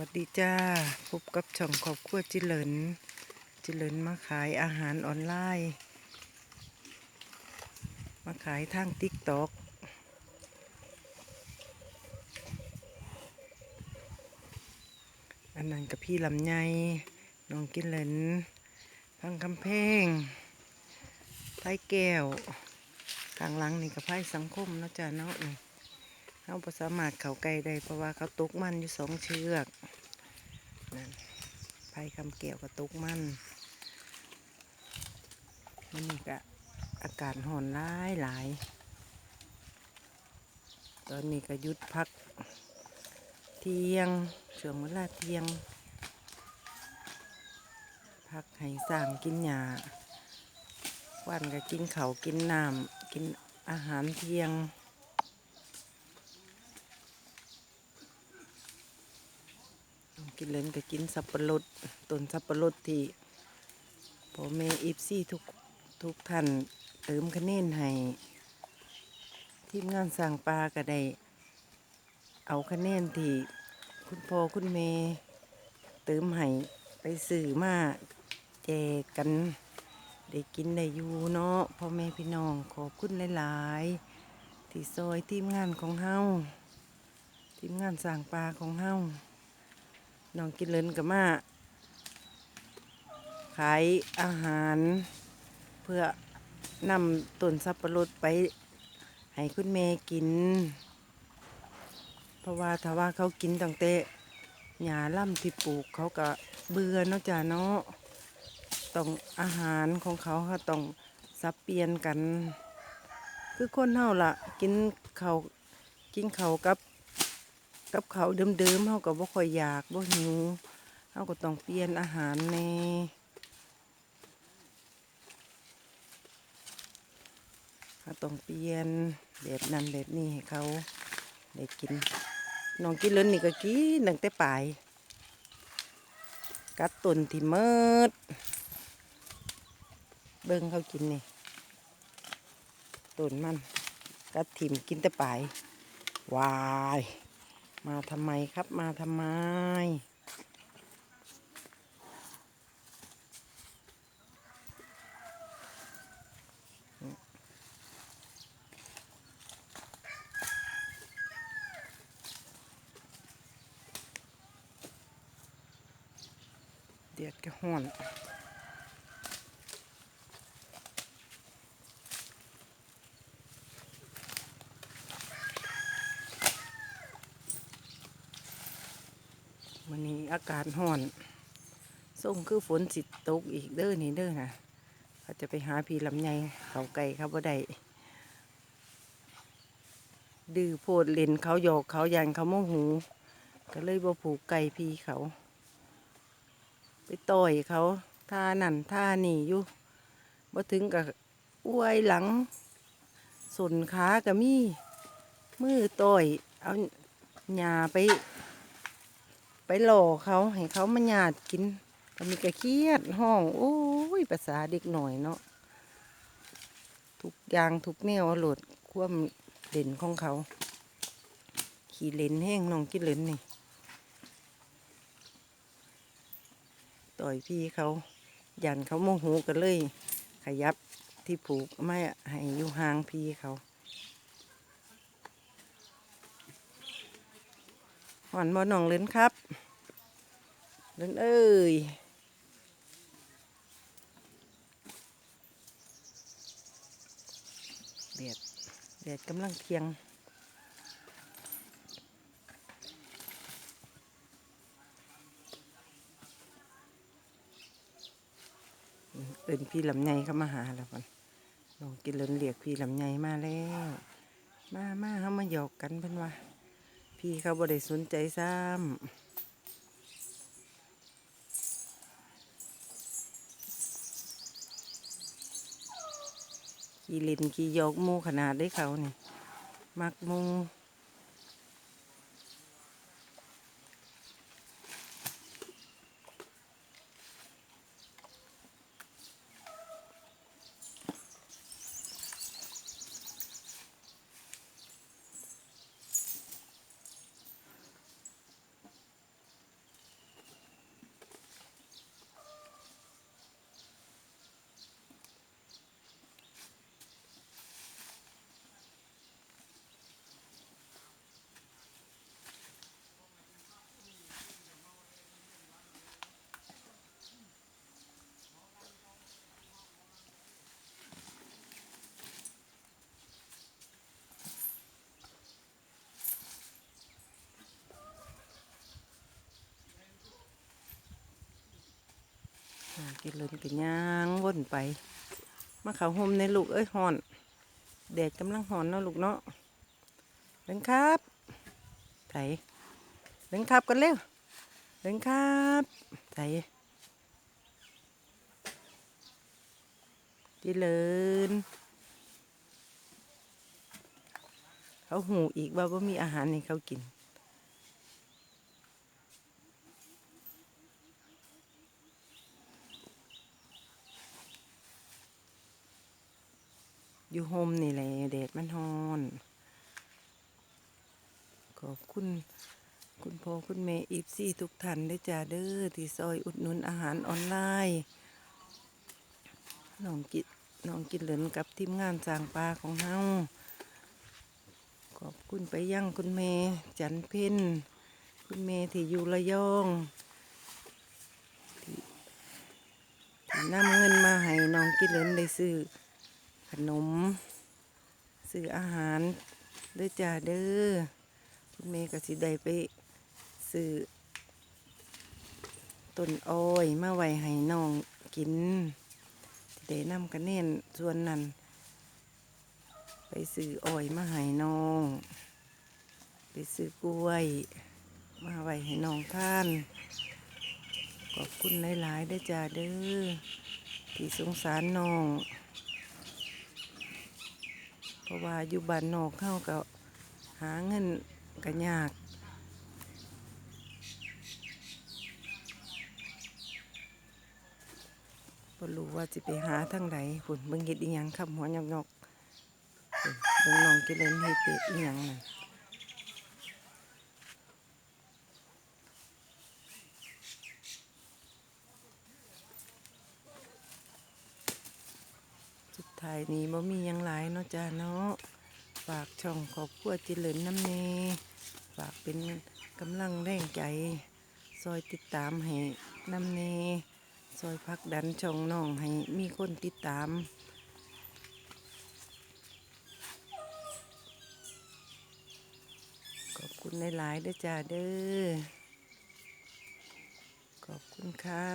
วัสดีจ้า พบกับช่องครอบครัวจิเหลิน จิเหลินมาขายอาหารออนไลน์ มาขายทางติ๊กตอกอันนั้นกับพี่ลำไยน้องกิเหลิน พังคำเพงไผ่แก้ว ข้างหลังนี่กับไผ่สังคมเนาะจ้าเนาะนี่ เขาบ่สามารถเขาไกลได้เพราะว่าเขาตกมันอยู่สองเชือกนั่นไผ่คำเกี่ยวกับตกมันมันนี่ก็อากาศห่อนร้ายหลาย ตอนนี้ก็ยุดพัก เที่ยงช่วงเวลาเที่ยง พักให้สร้างกินหญ้าวันก็กินเขากินน้ำกินอาหารเที่ยง กินเล่นก็กินสับปะรดต้นสับปะรดที่พ่อแม่อีฟซี่ทุกทุกท่านเติมคะแนนให้ทีมงานสร้างปลาก็ได้ เอาคะแนนที่คุณพ่อคุณแม่เติมให้ไปสื่อมาแจกกัน ได้กินได้อยู่เนาะพ่อแม่พี่น้องขอบคุณหลายๆ ที่ซอยทีมงานของเฮาทีมงานสร้างปลาของเฮา น้องกินเลินกับมาขายอาหาร เพื่อนำต้นสับปะรดไปให้คุณแม่กิน เพราะว่าถ้าว่าเขากินตั้งแต่หญ้าล่ำที่ปลูกเขาก็เบื่อเนาะจ้าเนาะต้องอาหารของเขาเขาต้องสับเปลี่ยนกัน คือคนเฮาล่ะกินเขากินเขากับ กับเขาเดิมๆเขาก็บ่ค่อยอยากบ่หิวเขาก็ต้องเปลี่ยนอาหารแน่เขาต้องเปลี่ยนแบบนั้นแบบนี้ให้เขาได้กินน้องกินเล่นนี่ก็กินตั้งแต่ปลายกัดตุนที่เมิดเบิ่งเขากินนี่ตุนมันกัดถิ่มกินแต่ปลายวาย มาทำไมครับมาทำไม เดือดกระห้อน อากาศห้อนส่งคือฝนสิตกอีกเด้อนี่เด้อนะเขาจะไปหาพี่ลำไยเขาไก่เขาบ่ได้ดื้อโพดเล่นเขาหยอกเขายันเขาโมโหก็เลยบ่ผูกไก่พี่เขา ไปต่อยเขาท่านั่นท่านี่อยู่บ่ถึงกับอ้วยหลังสนขาก็มีมือต่อย เอาหญ้าไป ไปหล่อเขาให้เขามาหยาดกินก็มีกระเครียดห้องโอ้ยภาษาเด็กหน่อยเนาะทุกอย่างทุกแนวโหลดความเด่นของเขา ขี่เลนแห้งน้องกินเลนนี่ต่อยพี่เขายันเขาโมโหกันเลย ขยับที่ผูกไม่ให้อยู่ห่างพี่เขา หอนบอน้องเล่นครับเล่นเอ้ยเดียดเดียดกำลังเทียงเอินพี่ลำไยเข้ามาหาแล้วก่อนลองกินเลินเรียกพี่ลำไยมาแล้ว มามาเข้ามาหยอกกันเพิ่นว่า พี่เขาบ่ได้สนใจซ้ำขี่เล่นขี่ยกมูขนาดได้เขานี่มักมู มูกินเลินกันย่างวนไปมาเขาห่มในลูกเอ้ยหอน แดดกำลังหอนเนาะลูกเนาะเดินครับไถเดินครับกันเร็วเดินครับไถกิเลินเขาหูอีกว่าว่ามีอาหารให้เขากิน อยู่โฮมนี่แหละแดดมันฮอนขอบคุณคุณพ่อคุณแม่อีฟซี่ทุกท่านด้จ้าเด้อที่ซอยอุดหนุนอาหารออนไลน์น้องกินน้องกินเหลินกับทีมงานสางปลาของเฮาขอบคุณไปยังคุณแม่จันเพ็ญคุณแม่ที่อยู่ระยองที่นำเงินมาให้น้องกินเหลินได้ซื้อ ขนมซื้ออาหารเด้อจ้าเด้อคุณเมย์ก็สิได้ไปซื้อต้นอ้อยมาไว้ให้น้องกินสิได้นำกันเน่นส่วนนั้น ไปซื้ออ้อยมาให้น้อง ไปซื้อกล้วย มาไว้ให้น้องท่าน ขอบคุณหลายๆเด้จ้าเด้อที่สงสารน้อง เพราะว่าอยู่บ้านนอกเข้าก็หาเงินก็ยากบ่รู้ว่าจะไปหาทางใดฝุ่นเบิ่งเฮ็ดอีหยังคำหัวยอกๆพุ่นเบิ่งน้องกิเลนเฮ็ดเป็ดอีหยังนั่น สุดท้ายนี้บ่มียังหลายเนาะจ้าเนาะฝากช่องขอบครัวจิเจริญน้ำเนฝากเป็นกำลังแรงใจ ซอยติดตามให้น้ำเนซอยพักดันช่องน้องให้มีคนติดตามขอบคุณหลายๆเด้อจ้าเด้อขอบคุณค่ะ